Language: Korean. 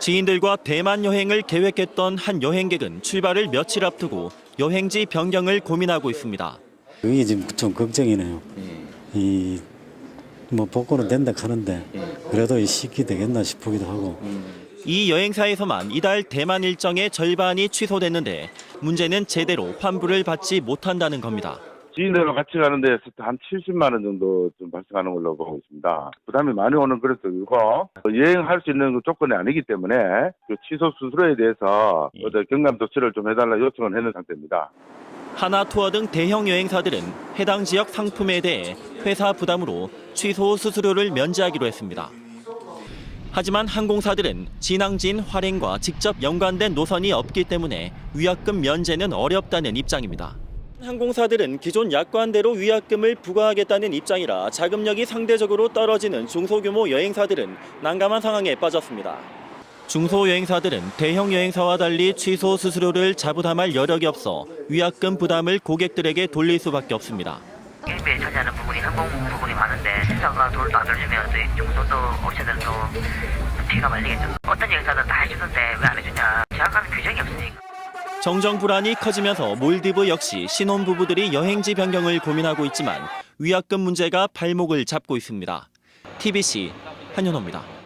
지인들과 대만 여행을 계획했던 한 여행객은 출발을 며칠 앞두고 여행지 변경을 고민하고 있습니다. 그게 지금 좀 걱정이네요. 이 뭐 복구는 된다 하는데 그래도 이 시기 되겠나 싶기도 하고 이 여행사에서만 이달 대만 일정의 절반이 취소됐는데 문제는 제대로 환불을 받지 못한다는 겁니다. 지인들과 같이 가는데 한 70만 원 정도 좀 발생하는 걸로 보고 있습니다. 부담이 많이 오는 그래서 이거 여행할 수 있는 그 조건이 아니기 때문에 그 취소 수수료에 대해서 어떤 경감 조치를 좀 해달라 요청을 했는 상태입니다. 하나투어 등 대형 여행사들은 해당 지역 상품에 대해 회사 부담으로 취소 수수료를 면제하기로 했습니다. 하지만 항공사들은 진앙진 활행과 직접 연관된 노선이 없기 때문에 위약금 면제는 어렵다는 입장입니다. 항공사들은 기존 약관대로 위약금을 부과하겠다는 입장이라 자금력이 상대적으로 떨어지는 중소규모 여행사들은 난감한 상황에 빠졌습니다. 중소여행사들은 대형 여행사와 달리 취소 수수료를 자부담할 여력이 없어 위약금 부담을 고객들에게 돌릴 수밖에 없습니다. 경비에 차지하는 부분이 항공 부분이 많은데 시사가 돌도 안또 중소도 업체들은 또 피가 말리겠죠. 어떤 여행사는 다 해주는데 왜 안 해주냐. 정확한 규정이 없으니까. 정정 불안이 커지면서 몰디브 역시 신혼부부들이 여행지 변경을 고민하고 있지만 위약금 문제가 발목을 잡고 있습니다. TBC 한현호입니다.